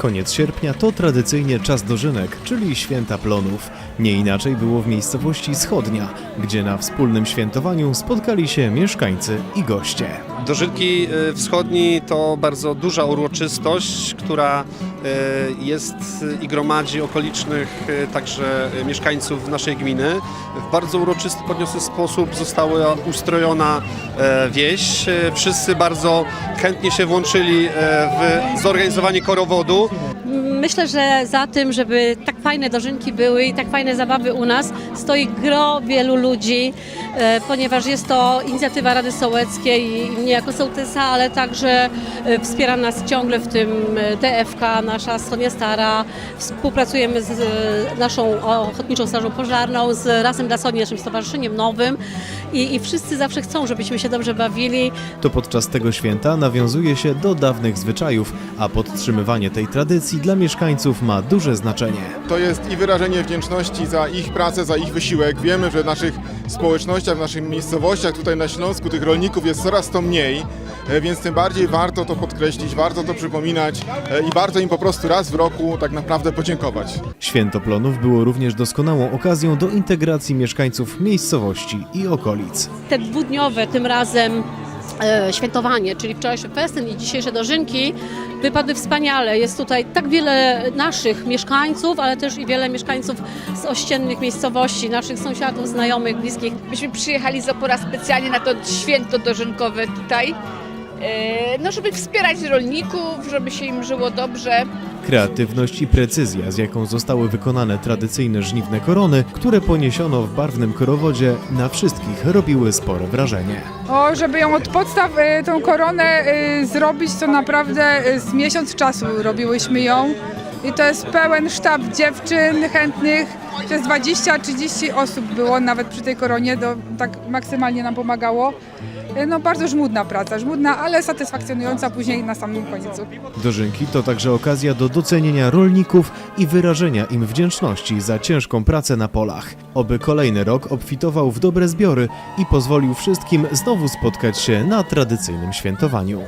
Koniec sierpnia to tradycyjnie czas dożynek, czyli święta plonów. Nie inaczej było w miejscowości Schodnia, gdzie na wspólnym świętowaniu spotkali się mieszkańcy i goście. Dożynki y, Wschodni to bardzo duża uroczystość, która y, jest i gromadzi okolicznych y, także mieszkańców naszej gminy. W bardzo uroczysty, podniosły sposób została ustrojona e, wieś. E, Wszyscy bardzo chętnie się włączyli e, w zorganizowanie korowodu. Myślę, że za tym, żeby tak fajne dożynki były i tak fajne zabawy u nas, stoi gro wielu ludzi, ponieważ jest to inicjatywa Rady Sołeckiej i mnie jako sołtysa, ale także e, wspiera nas ciągle w tym e, TFK, nasza Sonia Stara. Współpracujemy z e, naszą Ochotniczą Strażą Pożarną, z Razem dla Soni, naszym stowarzyszeniem nowym i, i wszyscy zawsze chcą, żebyśmy się dobrze bawili. To podczas tego święta nawiązuje się do dawnych zwyczajów, a podtrzymywanie tej tradycji dla mieszkańców ma duże znaczenie. To jest i wyrażenie wdzięczności za ich pracę, za ich wysiłek. Wiemy, że naszych społecznościach, w naszych miejscowościach tutaj na Śląsku tych rolników jest coraz to mniej, e, więc tym bardziej warto to podkreślić, warto to przypominać e, i warto im po prostu raz w roku tak naprawdę podziękować. Święto plonów było również doskonałą okazją do integracji mieszkańców miejscowości i okolic. te dwudniowe tym razem świętowanie, czyli wczorajszy festyn i dzisiejsze dożynki wypadły wspaniale. Jest tutaj tak wiele naszych mieszkańców, ale też i wiele mieszkańców z ościennych miejscowości, naszych sąsiadów, znajomych, bliskich. Myśmy przyjechali z Opora specjalnie na to święto dożynkowe tutaj, e, no żeby wspierać rolników, żeby się im żyło dobrze. Kreatywność i precyzja, z jaką zostały wykonane tradycyjne żniwne korony, które poniesiono w barwnym korowodzie, na wszystkich robiły spore wrażenie. O, żeby ją od podstaw, y, tą koronę y, zrobić, to naprawdę y, z miesiąc czasu robiłyśmy ją. I to jest pełen sztab dziewczyn chętnych. Jest 20-30 osób było nawet przy tej koronie, to tak maksymalnie nam pomagało. Y, No bardzo żmudna praca, żmudna, ale satysfakcjonująca później na samym końcu. Dożynki to także okazja do docenienia rolników i wyrażenia im wdzięczności za ciężką pracę na polach. Oby kolejny rok obfitował w dobre zbiory i pozwolił wszystkim znowu spotkać się na tradycyjnym świętowaniu.